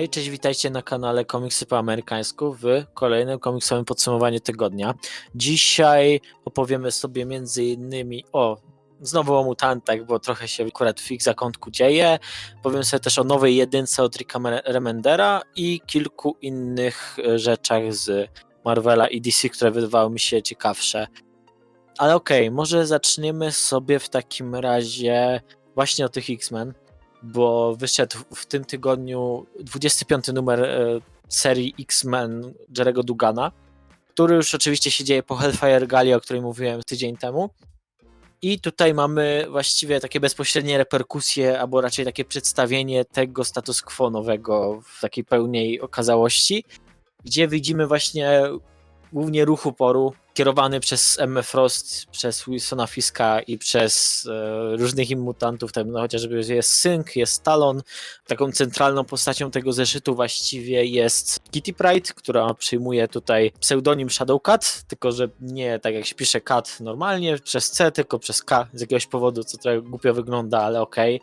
Hej, cześć, witajcie na kanale Komiksy po amerykańsku w kolejnym komiksowym podsumowaniu tygodnia. Dzisiaj opowiemy sobie między innymi o znowu o mutantach, bo trochę się akurat w ich zakątku dzieje. Powiem sobie też o nowej jedynce od Ricka Remendera i kilku innych e, rzeczach z Marvela i DC, które wydawały mi się ciekawsze. Ale okej, może zaczniemy sobie w takim razie właśnie o tych X-Men bo wyszedł w tym tygodniu 25 numer e, serii X-Men Jerego Dugana, który już oczywiście się dzieje po Hellfire Gali, o której mówiłem tydzień temu. I tutaj mamy właściwie takie bezpośrednie reperkusje, albo raczej takie przedstawienie tego status quo nowego w takiej pełnej okazałości, gdzie widzimy właśnie głównie ruch uporu kierowany przez M. Frost, przez Wilsona Fiska i przez e, różnych im mutantów, tam no, chociażby jest Sync, jest Talon. Taką centralną postacią tego zeszytu właściwie jest Kitty Pride, która przyjmuje tutaj pseudonim Shadowcat, tylko że nie tak jak się pisze Cat normalnie, przez C, tylko przez K z jakiegoś powodu, co trochę głupio wygląda, ale okej.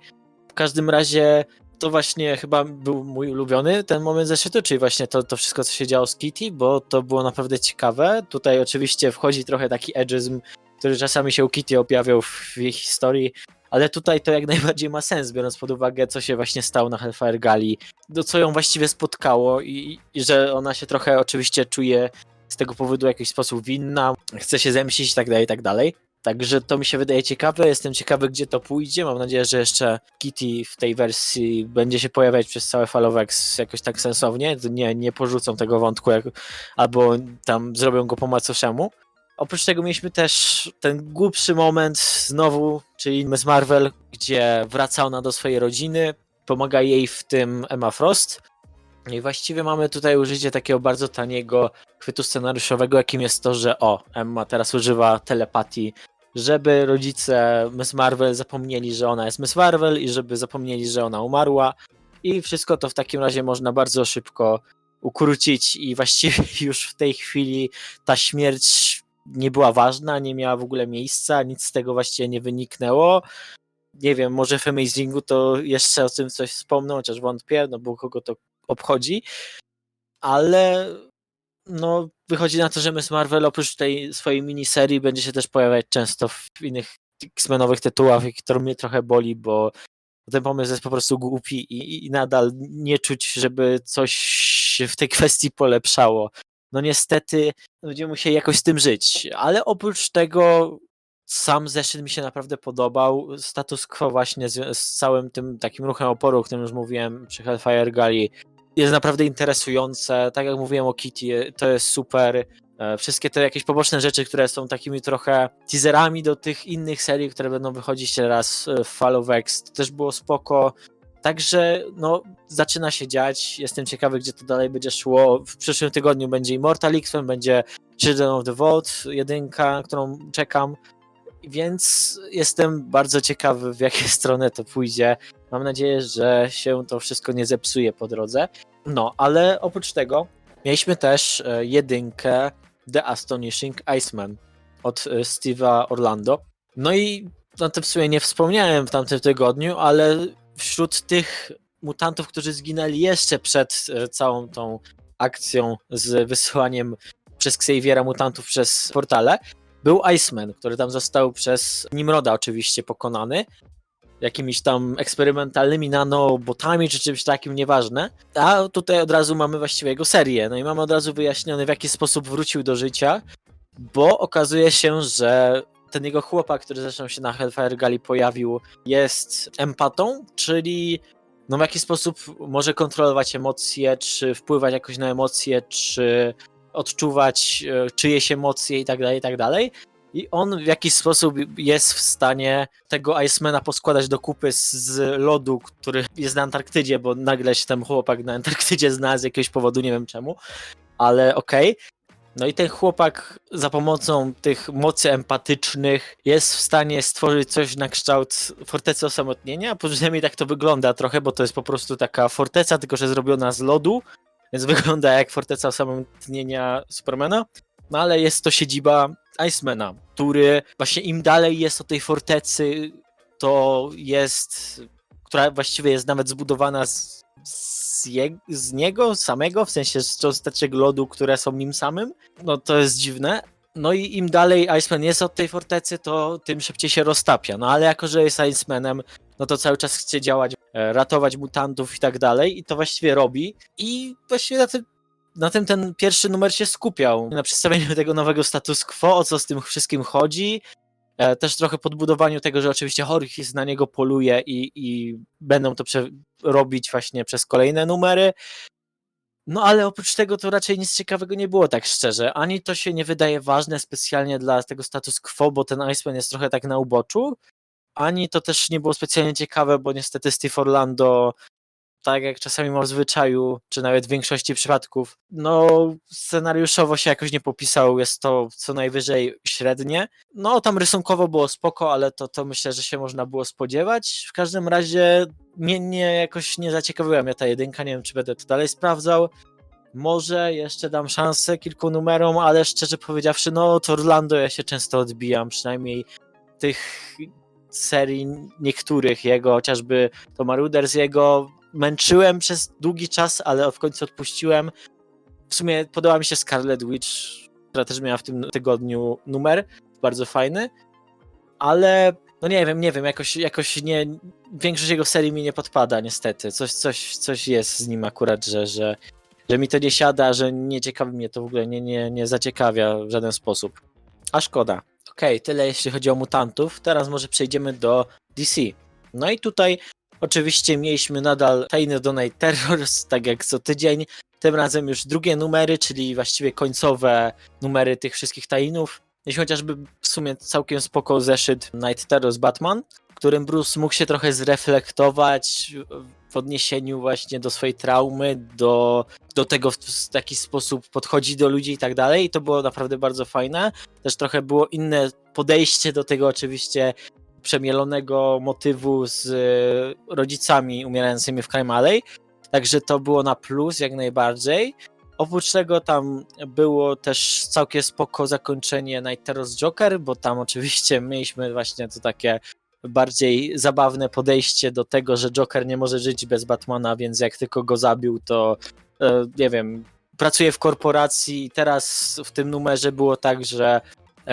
W każdym razie to właśnie chyba był mój ulubiony ten moment zeszytu, czyli właśnie to, to wszystko, co się działo z Kitty, bo to było naprawdę ciekawe. Tutaj oczywiście wchodzi trochę taki edgeizm, który czasami się u Kitty objawiał w jej historii, ale tutaj to jak najbardziej ma sens, biorąc pod uwagę, co się właśnie stało na Hellfire Gali, do co ją właściwie spotkało i, i że ona się trochę oczywiście czuje z tego powodu w jakiś sposób winna, chce się zemścić i tak dalej, i tak dalej. Także to mi się wydaje ciekawe. Jestem ciekawy, gdzie to pójdzie. Mam nadzieję, że jeszcze Kitty w tej wersji będzie się pojawiać przez całe Falowex jakoś tak sensownie. Nie, nie porzucą tego wątku, jak, albo tam zrobią go po macoszemu. Oprócz tego mieliśmy też ten głupszy moment znowu, czyli Miss Marvel, gdzie wraca ona do swojej rodziny, pomaga jej w tym Emma Frost. I właściwie mamy tutaj użycie takiego bardzo taniego chwytu scenariuszowego, jakim jest to, że o, Emma teraz używa telepatii, żeby rodzice Miss Marvel zapomnieli, że ona jest Miss Marvel i żeby zapomnieli, że ona umarła. I wszystko to w takim razie można bardzo szybko ukrócić i właściwie już w tej chwili ta śmierć nie była ważna, nie miała w ogóle miejsca, nic z tego właściwie nie wyniknęło. Nie wiem, może w Amazingu to jeszcze o tym coś wspomnę, chociaż wątpię, no bo kogo to obchodzi, ale no wychodzi na to, że Miss Marvel oprócz tej swojej miniserii będzie się też pojawiać często w innych X-Menowych tytułach, które mnie trochę boli, bo ten pomysł jest po prostu głupi i, i nadal nie czuć, żeby coś się w tej kwestii polepszało. No niestety będziemy musieli jakoś z tym żyć, ale oprócz tego sam zeszyt mi się naprawdę podobał. Status quo właśnie z, z całym tym takim ruchem oporu, o którym już mówiłem przy Hellfire Gali, jest naprawdę interesujące. Tak jak mówiłem o Kitty, to jest super. E, Wszystkie te jakieś poboczne rzeczy, które są takimi trochę teaserami do tych innych serii, które będą wychodzić teraz e, w Fallowx, to też było spoko. Także no, zaczyna się dziać. Jestem ciekawy, gdzie to dalej będzie szło. W przyszłym tygodniu będzie Immortal X-Men, będzie Children of the Vault, jedynka, którą czekam. Więc jestem bardzo ciekawy, w jakie stronę to pójdzie. Mam nadzieję, że się to wszystko nie zepsuje po drodze. No, ale oprócz tego mieliśmy też e, jedynkę The Astonishing Iceman od e, Steve'a Orlando. No i o tym w sumie nie wspomniałem w tamtym tygodniu, ale wśród tych mutantów, którzy zginęli jeszcze przed e, całą tą akcją z wysyłaniem przez Xaviera mutantów przez portale, był Iceman, który tam został przez Nimroda oczywiście pokonany. Jakimiś tam eksperymentalnymi nanobotami czy czymś takim, nieważne. A tutaj od razu mamy właściwie jego serię. No i mamy od razu wyjaśnione, w jaki sposób wrócił do życia, bo okazuje się, że ten jego chłopak, który zresztą się na Hellfire Gali pojawił, jest empatą, czyli no w jaki sposób może kontrolować emocje, czy wpływać jakoś na emocje, czy odczuwać e, czyjeś emocje i tak dalej, i tak dalej. I on w jakiś sposób jest w stanie tego Icemana poskładać do kupy z, z lodu, który jest na Antarktydzie, bo nagle się ten chłopak na Antarktydzie znalazł z jakiegoś powodu, nie wiem czemu, ale okej. No i ten chłopak za pomocą tych mocy empatycznych jest w stanie stworzyć coś na kształt fortecy osamotnienia. Przynajmniej tak to wygląda trochę, bo to jest po prostu taka forteca, tylko że zrobiona z lodu, więc wygląda jak forteca osamotnienia Supermana. No ale jest to siedziba Icemana, który właśnie im dalej jest od tej fortecy, to jest, która właściwie jest nawet zbudowana z, z je, z niego samego, w sensie z cząsteczek lodu, które są nim samym. No to jest dziwne. No i im dalej Iceman jest od tej fortecy, to tym szybciej się roztapia. No ale jako, że jest Icemanem, no to cały czas chce działać, e, ratować mutantów i tak dalej i to właściwie robi. I właściwie na tym, na tym ten pierwszy numer się skupiał. Na przedstawieniu tego nowego status quo, o co z tym wszystkim chodzi. E, Też trochę podbudowaniu tego, że oczywiście Horchis na niego poluje i, i będą to robić właśnie przez kolejne numery. No ale oprócz tego to raczej nic ciekawego nie było, tak szczerze. Ani to się nie wydaje ważne specjalnie dla tego status quo, bo ten Iceman jest trochę tak na uboczu, ani to też nie było specjalnie ciekawe, bo niestety Steve Orlando, tak jak czasami ma w zwyczaju, czy nawet w większości przypadków, no scenariuszowo się jakoś nie popisał, jest to co najwyżej średnie. No tam rysunkowo było spoko, ale to, to myślę, że się można było spodziewać. W każdym razie mnie nie, jakoś nie zaciekawiła mnie ta jedynka, nie wiem czy będę to dalej sprawdzał. Może jeszcze dam szansę kilku numerom, ale szczerze powiedziawszy, no od Orlando ja się często odbijam, przynajmniej tych serii niektórych jego, chociażby to Maruders jego męczyłem przez długi czas, ale w końcu odpuściłem. W sumie podoba mi się Scarlet Witch, która też miała w tym tygodniu numer, bardzo fajny, ale no nie wiem, nie wiem, jakoś, jakoś nie, większość jego serii mi nie podpada niestety. Coś, coś, coś jest z nim akurat, że, że, że mi to nie siada, że nie ciekawi mnie to w ogóle, nie, nie, nie zaciekawia w żaden sposób. A szkoda. Okej, tyle jeśli chodzi o mutantów. Teraz może przejdziemy do DC. No i tutaj oczywiście mieliśmy nadal tajny Donate Terrors, tak jak co tydzień. Tym razem już drugie numery, czyli właściwie końcowe numery tych wszystkich tajnów. Jeśli chociażby w sumie całkiem spoko zeszyt Night Terrors Batman, w którym Bruce mógł się trochę zreflektować w odniesieniu właśnie do swojej traumy, do, do tego w jaki sposób podchodzi do ludzi i tak dalej. I to było naprawdę bardzo fajne. Też trochę było inne podejście do tego oczywiście przemielonego motywu z e, rodzicami umierającymi w Crime. Także to było na plus jak najbardziej. Oprócz tego tam było też całkiem spoko zakończenie Night Terrors Joker, bo tam oczywiście mieliśmy właśnie to takie bardziej zabawne podejście do tego, że Joker nie może żyć bez Batmana, więc jak tylko go zabił, to e, nie wiem, pracuje w korporacji i teraz w tym numerze było tak, że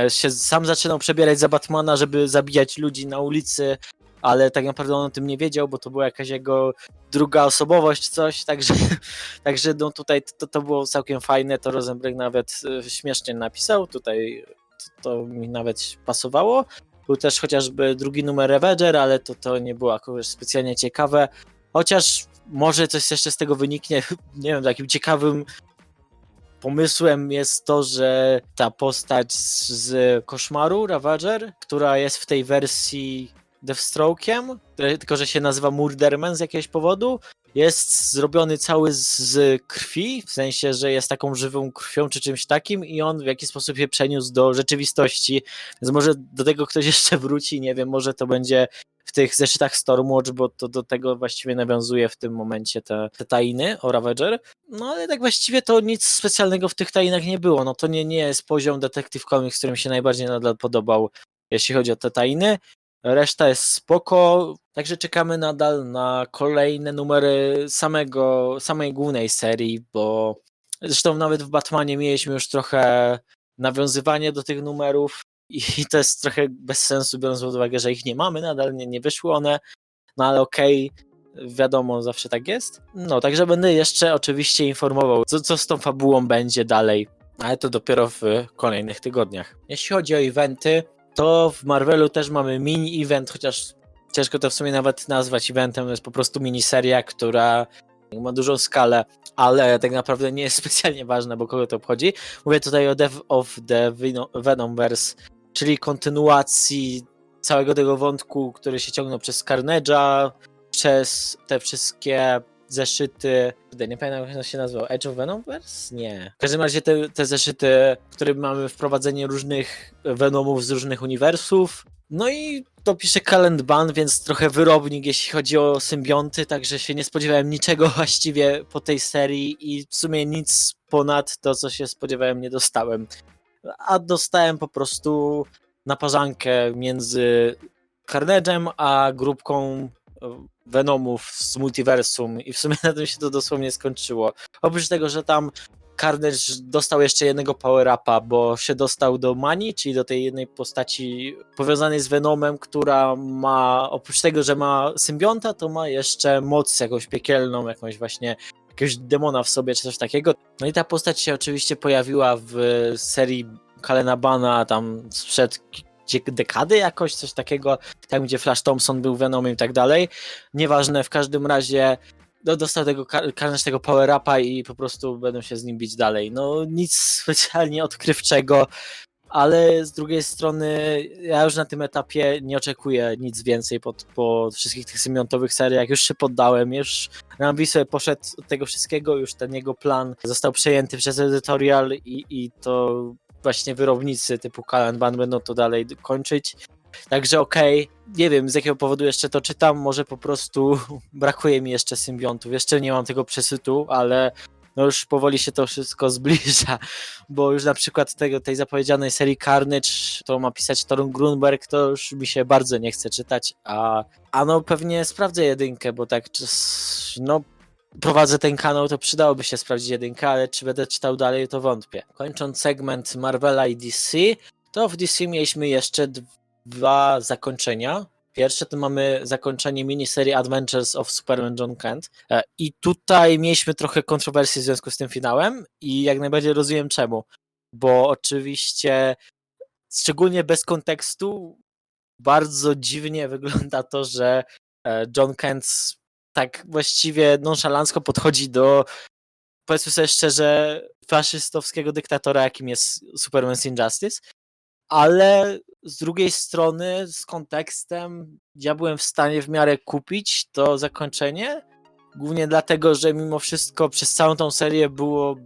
się sam zaczynał przebierać za Batmana, żeby zabijać ludzi na ulicy, ale tak naprawdę on o tym nie wiedział, bo to była jakaś jego druga osobowość, coś, także, także no tutaj to, to było całkiem fajne, to Rosenberg nawet e, śmiesznie napisał, tutaj to, to mi nawet pasowało. Był też chociażby drugi numer Ravager, ale to, to nie było akurat specjalnie ciekawe, chociaż może coś jeszcze z tego wyniknie, nie wiem, takim ciekawym pomysłem jest to, że ta postać z, koszmaru Ravager, która jest w tej wersji Deathstroke'iem, tylko że się nazywa Murderman z jakiegoś powodu, jest zrobiony cały z, krwi, w sensie, że jest taką żywą krwią czy czymś takim i on w jakiś sposób się przeniósł do rzeczywistości, więc może do tego ktoś jeszcze wróci, nie wiem, może to będzie w tych zeszytach Stormwatch, bo to do tego właściwie nawiązuje w tym momencie te, te tainy o Ravager. No ale tak właściwie to nic specjalnego w tych tainach nie było. No to nie, nie jest poziom Detective Comics, którym się najbardziej nadal podobał, jeśli chodzi o te tainy. Reszta jest spoko, także czekamy nadal na kolejne numery samego, samej głównej serii, bo zresztą nawet w Batmanie mieliśmy już trochę nawiązywanie do tych numerów i to jest trochę bez sensu, biorąc pod uwagę, że ich nie mamy, nadal nie, nie wyszły one, no ale okej, wiadomo, zawsze tak jest. No, także będę jeszcze oczywiście informował, co, co z tą fabułą będzie dalej, ale to dopiero w kolejnych tygodniach. Jeśli chodzi o eventy, to w Marvelu też mamy mini event, chociaż ciężko to w sumie nawet nazwać eventem, to jest po prostu miniseria, która ma dużą skalę, ale tak naprawdę nie jest specjalnie ważna, bo kogo to obchodzi. Mówię tutaj o Death of the Veno- Venomverse, czyli kontynuacji całego tego wątku, który się ciągnął przez Carnage'a, przez te wszystkie zeszyty, nie pamiętam jak się nazywał, Edge of Venomverse? Nie. W każdym razie te, te zeszyty, w których mamy wprowadzenie różnych Venomów z różnych uniwersów, no i to pisze Calend Ban, więc trochę wyrobnik, jeśli chodzi o symbionty, także się nie spodziewałem niczego właściwie po tej serii i w sumie nic ponad to, co się spodziewałem, nie dostałem. A dostałem po prostu naparzankę między Carnage'em a grupką Venomów z multiversum i w sumie na tym się to dosłownie skończyło. Oprócz tego, że tam Carnage dostał jeszcze jednego power-upa, bo się dostał do Mani, czyli do tej jednej postaci powiązanej z Venomem, która ma, oprócz tego, że ma symbionta, to ma jeszcze moc jakąś piekielną, jakąś właśnie jakiegoś demona w sobie, czy coś takiego. No i ta postać się oczywiście pojawiła w serii Kalena Bana tam sprzed dekady jakoś, coś takiego, tam gdzie Flash Thompson był Venomem i tak dalej. Nieważne, w każdym razie no, dostał tego tego power upa i po prostu będą się z nim bić dalej. No nic specjalnie odkrywczego, ale z drugiej strony ja już na tym etapie nie oczekuję nic więcej po, po wszystkich tych symbiontowych seriach. Już się poddałem, już Rambi poszedł od tego wszystkiego, już ten jego plan został przejęty przez editorial i, i to właśnie wyrobnicy typu Kalan Ban będą to dalej kończyć. Także okej, nie wiem z jakiego powodu jeszcze to czytam, może po prostu brakuje mi jeszcze symbiontów, jeszcze nie mam tego przesytu, ale no już powoli się to wszystko zbliża, bo już na przykład tego, tej zapowiedzianej serii Carnage, to ma pisać Torun Grunberg, to już mi się bardzo nie chce czytać, a, a no pewnie sprawdzę jedynkę, bo tak no prowadzę ten kanał, to przydałoby się sprawdzić jedynkę, ale czy będę czytał dalej, to wątpię. Kończąc segment Marvela i DC, to w DC mieliśmy jeszcze dwa zakończenia. Pierwsze to mamy zakończenie miniserii Adventures of Superman John Kent. E, I tutaj mieliśmy trochę kontrowersji w związku z tym finałem i jak najbardziej rozumiem czemu. Bo oczywiście, szczególnie bez kontekstu, bardzo dziwnie wygląda to, że e, John Kent tak właściwie nonszalancko podchodzi do, powiedzmy sobie szczerze, faszystowskiego dyktatora, jakim jest Superman's Injustice ale z drugiej strony z kontekstem ja byłem w stanie w miarę kupić to zakończenie, głównie dlatego, że mimo wszystko przez całą tą serię było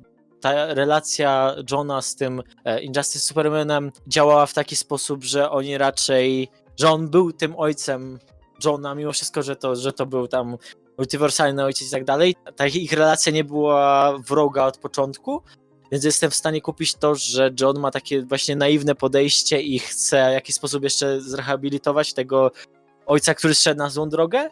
ta relacja Johna z tym e, Injustice Supermanem działała w taki sposób, że oni raczej, że on był tym ojcem Johna, mimo wszystko, że to, że to był tam multiwersalny ojciec i tak dalej, ta ich relacja nie była wroga od początku, więc jestem w stanie kupić to, że John ma takie właśnie naiwne podejście i chce w jakiś sposób jeszcze zrehabilitować tego ojca, który szedł na złą drogę.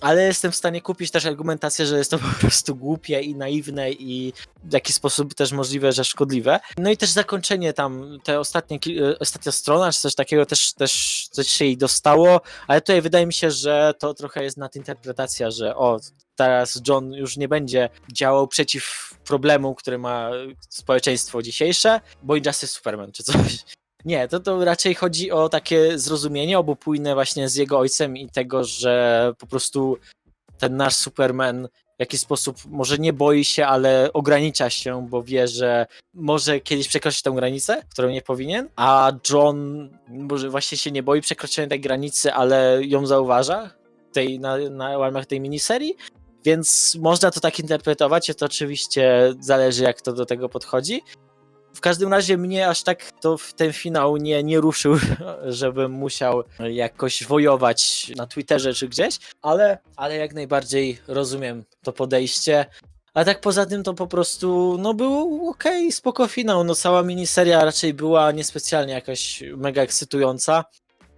Ale jestem w stanie kupić też argumentację, że jest to po prostu głupie i naiwne i w jakiś sposób też możliwe, że szkodliwe. No i też zakończenie tam, te ostatnie, e, ostatnia strona, czy coś takiego też, też coś się jej dostało, ale tutaj wydaje mi się, że to trochę jest nadinterpretacja, że o, teraz John już nie będzie działał przeciw problemu, który ma społeczeństwo dzisiejsze, bo Injustice Superman czy coś. Nie, to, to raczej chodzi o takie zrozumienie obopójne właśnie z jego ojcem i tego, że po prostu ten nasz Superman w jakiś sposób może nie boi się, ale ogranicza się, bo wie, że może kiedyś przekroczyć tę granicę, którą nie powinien, a John może właśnie się nie boi przekroczenia tej granicy, ale ją zauważa tej, na, na łamach tej miniserii, więc można to tak interpretować, to oczywiście zależy jak to do tego podchodzi. W każdym razie mnie aż tak to w ten finał nie, nie ruszył, żebym musiał jakoś wojować na Twitterze czy gdzieś, ale, ale jak najbardziej rozumiem to podejście. A tak poza tym to po prostu, no był okej, spoko finał. No cała miniseria raczej była niespecjalnie jakaś mega ekscytująca.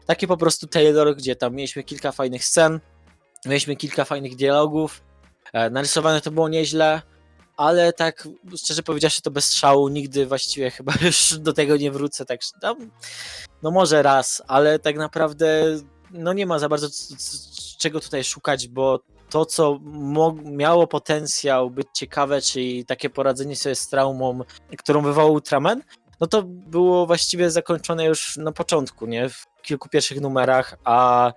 Taki po prostu Taylor, gdzie tam mieliśmy kilka fajnych scen, mieliśmy kilka fajnych dialogów, e, narysowane to było nieźle, ale tak szczerze powiedziawszy to bez szału nigdy właściwie chyba już do tego nie wrócę, tak tam, no może raz, ale tak naprawdę no nie ma za bardzo czego tutaj szukać, bo to co miało potencjał być ciekawe, czyli takie poradzenie sobie z traumą, którą wywołał Ultraman, no to było właściwie zakończone już na początku, nie? W kilku pierwszych numerach, a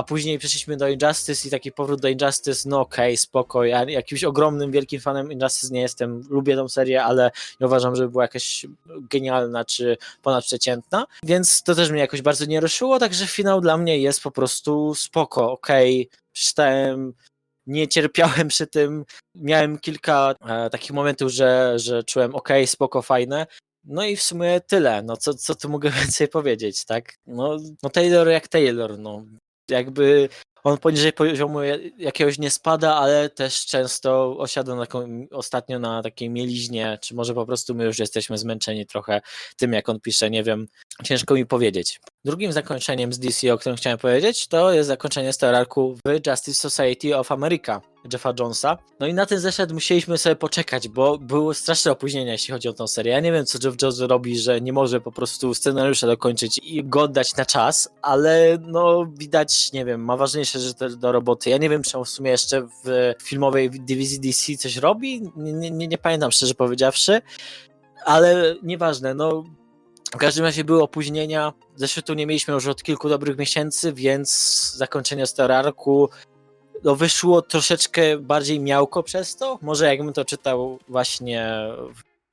a później przeszliśmy do Injustice i taki powrót do Injustice, no okej, spoko, ja jakimś ogromnym, wielkim fanem Injustice nie jestem, lubię tą serię, ale nie uważam, żeby była jakaś genialna czy ponadprzeciętna, więc to też mnie jakoś bardzo nie ruszyło, także finał dla mnie jest po prostu spoko, okej, przeczytałem, nie cierpiałem przy tym, miałem kilka e, takich momentów, że, że czułem okej, spoko, fajne, no i w sumie tyle, no co, co tu mogę więcej powiedzieć, tak? No, no Taylor jak Taylor, no jakby on poniżej poziomu jakiegoś nie spada, ale też często osiada na ostatnio na takiej mieliźnie, czy może po prostu my już jesteśmy zmęczeni trochę tym, jak on pisze, nie wiem, ciężko mi powiedzieć. Drugim zakończeniem z DC, o którym chciałem powiedzieć, to jest zakończenie Star Arcu w Justice Society of America Jeffa Jonesa. No i na ten zeszedł musieliśmy sobie poczekać, bo było straszne opóźnienia, jeśli chodzi o tą serię. Ja nie wiem, co Jeff Jones robi, że nie może po prostu scenariusza dokończyć i go oddać na czas, ale no widać, nie wiem, ma ważniejsze rzeczy do roboty. Ja nie wiem, czy on w sumie jeszcze w filmowej dywizji DC coś robi, nie, nie, nie pamiętam szczerze powiedziawszy, ale nieważne, no w każdym razie były opóźnienia. Zeszytu nie mieliśmy już od kilku dobrych miesięcy, więc zakończenie Star Arcu no wyszło troszeczkę bardziej miałko przez to. Może jakbym to czytał właśnie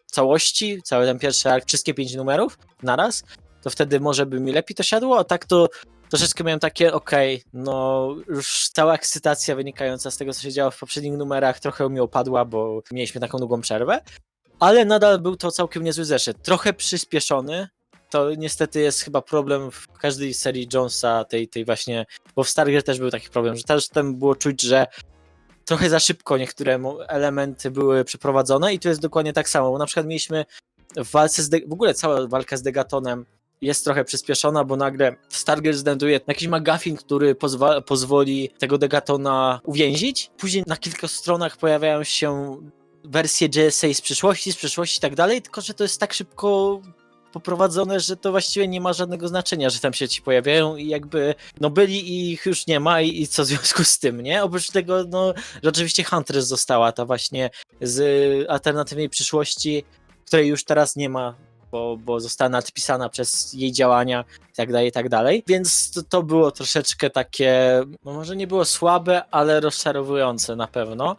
w całości, cały ten pierwszy ark, wszystkie pięć numerów naraz, to wtedy może by mi lepiej to siadło, a tak to troszeczkę miałem takie, okej, no już cała ekscytacja wynikająca z tego, co się działo w poprzednich numerach trochę mi opadła, bo mieliśmy taką długą przerwę, ale nadal był to całkiem niezły zeszyt. Trochę przyspieszony, to niestety jest chyba problem w każdej serii Jonesa, tej, tej właśnie, bo w Stargirl też był taki problem, że też tam było czuć, że trochę za szybko niektóre elementy były przeprowadzone i tu jest dokładnie tak samo, bo na przykład mieliśmy w walce z, De- w ogóle cała walka z Degatonem jest trochę przyspieszona, bo nagle Stargirl znajduje jakiś McGuffin, który pozwoli tego Degatona uwięzić. Później na kilku stronach pojawiają się wersje JSA z przyszłości, z przyszłości i tak dalej, tylko że to jest tak szybko poprowadzone, że to właściwie nie ma żadnego znaczenia, że tam się ci pojawiają i jakby no byli i ich już nie ma i, i co w związku z tym, nie? Oprócz tego, no, że oczywiście Huntress została ta właśnie z alternatywnej przyszłości, której już teraz nie ma, bo, bo została nadpisana przez jej działania i tak dalej, i tak dalej. Więc to, to było troszeczkę takie, no może nie było słabe, ale rozczarowujące na pewno.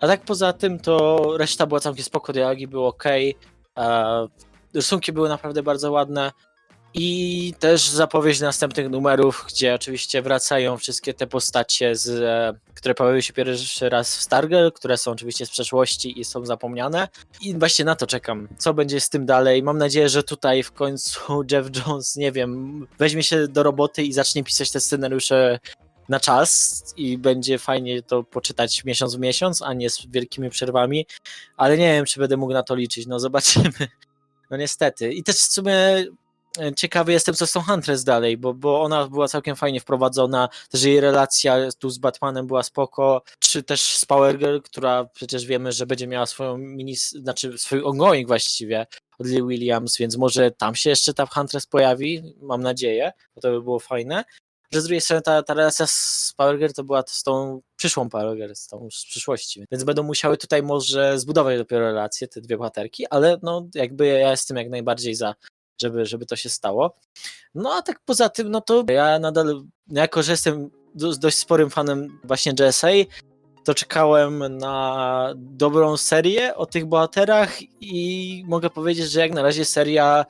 A tak poza tym to reszta była całkiem spoko, dialogi były ok, rysunki były naprawdę bardzo ładne i też zapowiedź następnych numerów, gdzie oczywiście wracają wszystkie te postacie, z, e, które pojawiły się pierwszy raz w Stargirl, które są oczywiście z przeszłości i są zapomniane. I właśnie na to czekam. Co będzie z tym dalej? Mam nadzieję, że tutaj w końcu Jeff Jones, nie wiem, weźmie się do roboty i zacznie pisać te scenariusze na czas i będzie fajnie to poczytać miesiąc w miesiąc, a nie z wielkimi przerwami, ale nie wiem, czy będę mógł na to liczyć. No zobaczymy. No niestety. I też w sumie e, ciekawy jestem, co z tą Huntress dalej, bo, bo ona była całkiem fajnie wprowadzona, też jej relacja tu z Batmanem była spoko, czy też z Power Girl, która przecież wiemy, że będzie miała swoją mini, znaczy swój ongoing właściwie od Lee Williams, więc może tam się jeszcze ta Huntress pojawi, mam nadzieję, bo to by było fajne. Że z drugiej strony ta, ta relacja z Power Girl to była z tą przyszłą Power Girl, z tą z przyszłości, więc będą musiały tutaj może zbudować dopiero relacje, te dwie bohaterki, ale no jakby ja jestem jak najbardziej za, żeby, żeby to się stało. No a tak poza tym, no to ja nadal, jako że jestem do, dość sporym fanem właśnie JSA, to czekałem na dobrą serię o tych bohaterach i mogę powiedzieć, że jak na razie seria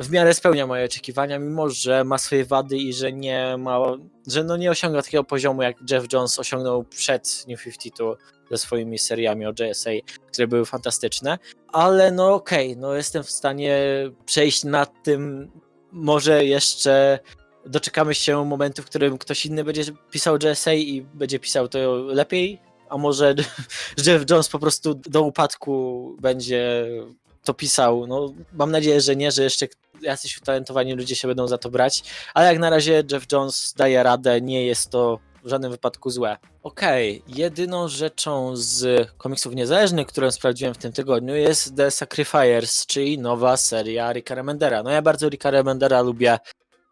w miarę spełnia moje oczekiwania, mimo że ma swoje wady i że nie ma, że no nie osiąga takiego poziomu, jak Jeff Jones osiągnął przed New 52 ze swoimi seriami o JSA, które były fantastyczne, ale no okej, no jestem w stanie przejść nad tym, może jeszcze doczekamy się momentu, w którym ktoś inny będzie pisał JSA i będzie pisał to lepiej, a może Jeff Jones po prostu do upadku będzie to pisał. No, mam nadzieję, że nie, że jeszcze jacyś utalentowani ludzie się będą za to brać, ale jak na razie Jeff Jones daje radę, nie jest to w żadnym wypadku złe. Okej, jedyną rzeczą z komiksów niezależnych, którą sprawdziłem w tym tygodniu jest The Sacrifiers, czyli nowa seria Ricka Remendera. No ja bardzo Ricka Remendera lubię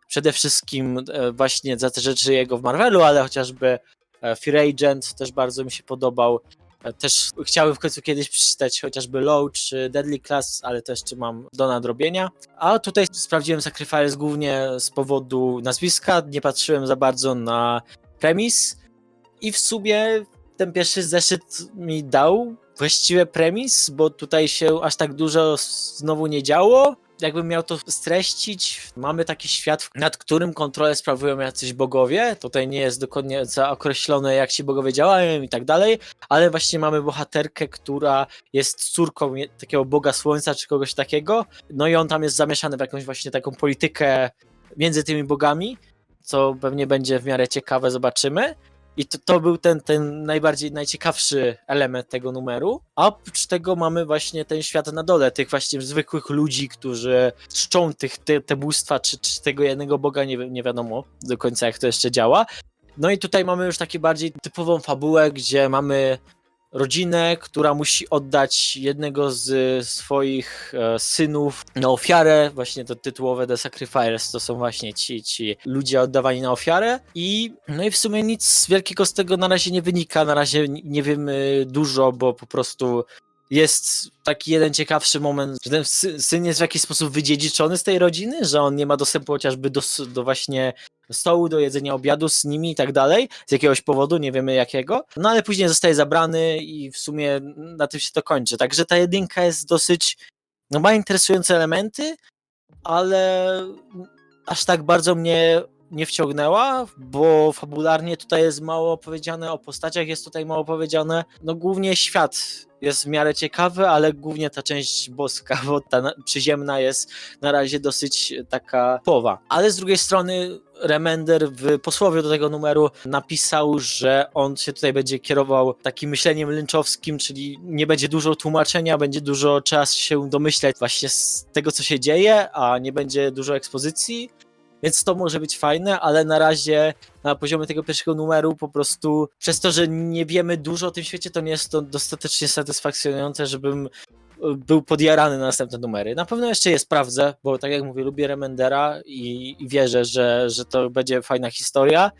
przede wszystkim e, właśnie za te rzeczy jego w Marvelu, ale chociażby e, Fear Agent też bardzo mi się podobał. E, Też chciałem w końcu kiedyś przeczytać chociażby Low czy Deadly Class, ale to jeszcze mam do nadrobienia. A tutaj sprawdziłem Sacrifice głównie z powodu nazwiska, nie patrzyłem za bardzo na premis i w sumie ten pierwszy zeszyt mi dał właściwie premis, bo tutaj się aż tak dużo znowu nie działo. Jakbym miał to streścić, mamy taki świat, nad którym kontrolę sprawują jacyś bogowie. Tutaj nie jest dokładnie określone, jak ci bogowie działają i tak dalej, ale właśnie mamy bohaterkę, która jest córką takiego boga słońca czy kogoś takiego. No i on tam jest zamieszany w jakąś właśnie taką politykę między tymi bogami. co pewnie będzie w miarę ciekawe, zobaczymy. I to, to był ten, ten najbardziej, najciekawszy element tego numeru. A oprócz tego mamy właśnie ten świat na dole, tych właśnie zwykłych ludzi, którzy czczą tych, te, te bóstwa, czy, czy tego jednego boga, nie, nie wiadomo do końca jak to jeszcze działa. No i tutaj mamy już taki bardziej typową fabułę, gdzie mamy rodzinę, która musi oddać jednego z swoich e, synów na ofiarę, właśnie to tytułowe The Sacrifiers, to są właśnie ci, ci ludzie oddawani na ofiarę. I no i w sumie nic wielkiego z tego na razie nie wynika, na razie nie wiemy dużo, bo po prostu jest taki jeden ciekawszy moment, że ten sy- syn jest w jakiś sposób wydziedziczony z tej rodziny, że on nie ma dostępu chociażby do, do właśnie stołu, do jedzenia obiadu z nimi i tak dalej, z jakiegoś powodu, nie wiemy jakiego, no ale później zostaje zabrany i w sumie na tym się to kończy, także ta jedynka jest dosyć, no ma interesujące elementy, ale aż tak bardzo mnie nie wciągnęła, bo fabularnie tutaj jest mało powiedziane o postaciach, jest tutaj mało powiedziane. No głównie świat jest w miarę ciekawy, ale głównie ta część boska, bo ta na- przyziemna jest na razie dosyć taka powa. Ale z drugiej strony Remender w posłowie do tego numeru napisał, że on się tutaj będzie kierował takim myśleniem lynczowskim, czyli nie będzie dużo tłumaczenia, będzie dużo czas się domyślać właśnie z tego, co się dzieje, a nie będzie dużo ekspozycji. Więc to może być fajne, ale na razie na poziomie tego pierwszego numeru po prostu przez to, że nie wiemy dużo o tym świecie, to nie jest to dostatecznie satysfakcjonujące, żebym y, był podjarany na następne numery. Na pewno jeszcze je sprawdzę, bo tak jak mówię, lubię Remendera i, i wierzę, że, że to będzie fajna historia,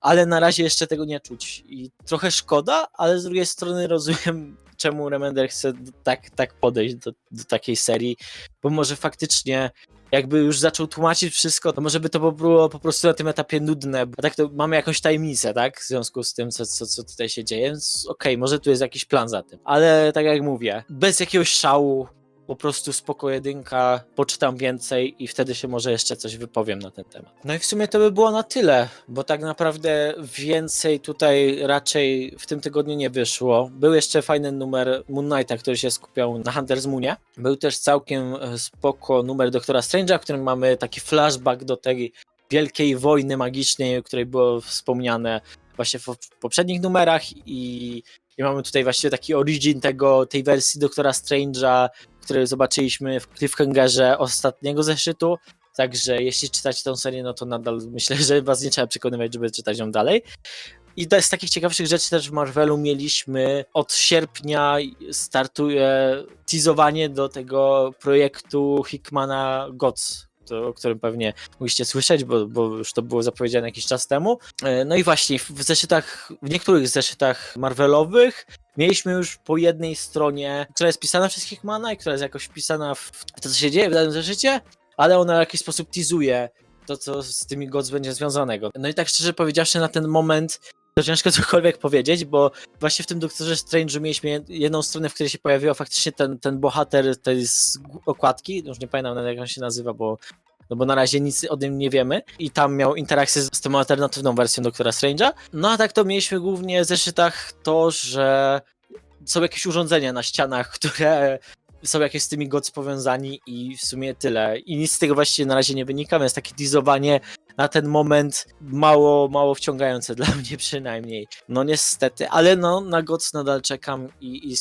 ale na razie jeszcze tego nie czuć. I trochę szkoda, ale z drugiej strony rozumiem, czemu Remender chce tak, tak podejść do, do takiej serii, bo może faktycznie jakby już zaczął tłumaczyć wszystko, to może by to było po prostu na tym etapie nudne, a tak to mamy jakąś tajemnicę, tak, w związku z tym, co, co, co tutaj się dzieje, więc okej, może tu jest jakiś plan za tym, ale tak jak mówię, bez jakiegoś szału, po prostu spoko jedynka, poczytam więcej i wtedy się może jeszcze coś wypowiem na ten temat. No i w sumie to by było na tyle, bo tak naprawdę więcej tutaj raczej w tym tygodniu nie wyszło. Był jeszcze fajny numer Moon Knighta, który się skupiał na Hunter's Moonie. Był też całkiem e, spoko numer Doktora Strange'a, w którym mamy taki flashback do tej wielkiej wojny magicznej, o której było wspomniane właśnie w, poprzednich numerach i, i mamy tutaj właściwie taki origin tego, tej wersji Doktora Strange'a, który zobaczyliśmy w cliffhangerze ostatniego zeszytu. Także jeśli czytacie tę serię, no to nadal myślę, że was nie trzeba przekonywać, żeby czytać ją dalej. I to z takich ciekawszych rzeczy też w Marvelu mieliśmy od sierpnia startuje teasowanie do tego projektu Hickmana Gods, to, o którym pewnie mogliście słyszeć, bo, bo już to było zapowiedziane jakiś czas temu. E, No i właśnie w zeszytach, w niektórych zeszytach Marvelowych mieliśmy już po jednej stronie, która jest pisana przez Hickmana i która jest jakoś wpisana w to, co się dzieje w danym zeszycie, ale ona w jakiś sposób teasuje to, co z tymi gods będzie związanego. No i tak szczerze powiedziawszy, na ten moment to ciężko cokolwiek powiedzieć, bo właśnie w tym Doktorze Strange'u mieliśmy jed- jedną stronę, w której się pojawiła faktycznie ten, ten bohater tej okładki, już nie pamiętam jak on się nazywa, bo no bo na razie nic o tym nie wiemy i tam miał interakcję z, tą alternatywną wersją Doktora Strange'a. No a tak to mieliśmy głównie w zeszytach to, że są jakieś urządzenia na ścianach, które są jakieś z tymi gods powiązani i w sumie tyle. I nic z tego właściwie na razie nie wynika, więc takie teasowanie na ten moment mało, mało wciągające dla mnie przynajmniej. No niestety, ale no na gods nadal czekam i, i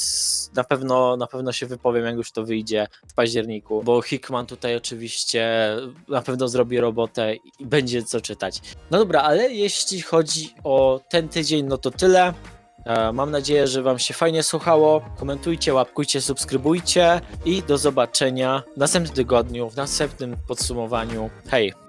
na, pewno, na pewno się wypowiem, jak już to wyjdzie w październiku, bo Hickman tutaj oczywiście na pewno zrobi robotę i będzie co czytać. No dobra, ale jeśli chodzi o ten tydzień, no to tyle. E, Mam nadzieję, że Wam się fajnie słuchało. Komentujcie, łapkujcie, subskrybujcie i do zobaczenia w następnym tygodniu, w następnym podsumowaniu. Hej!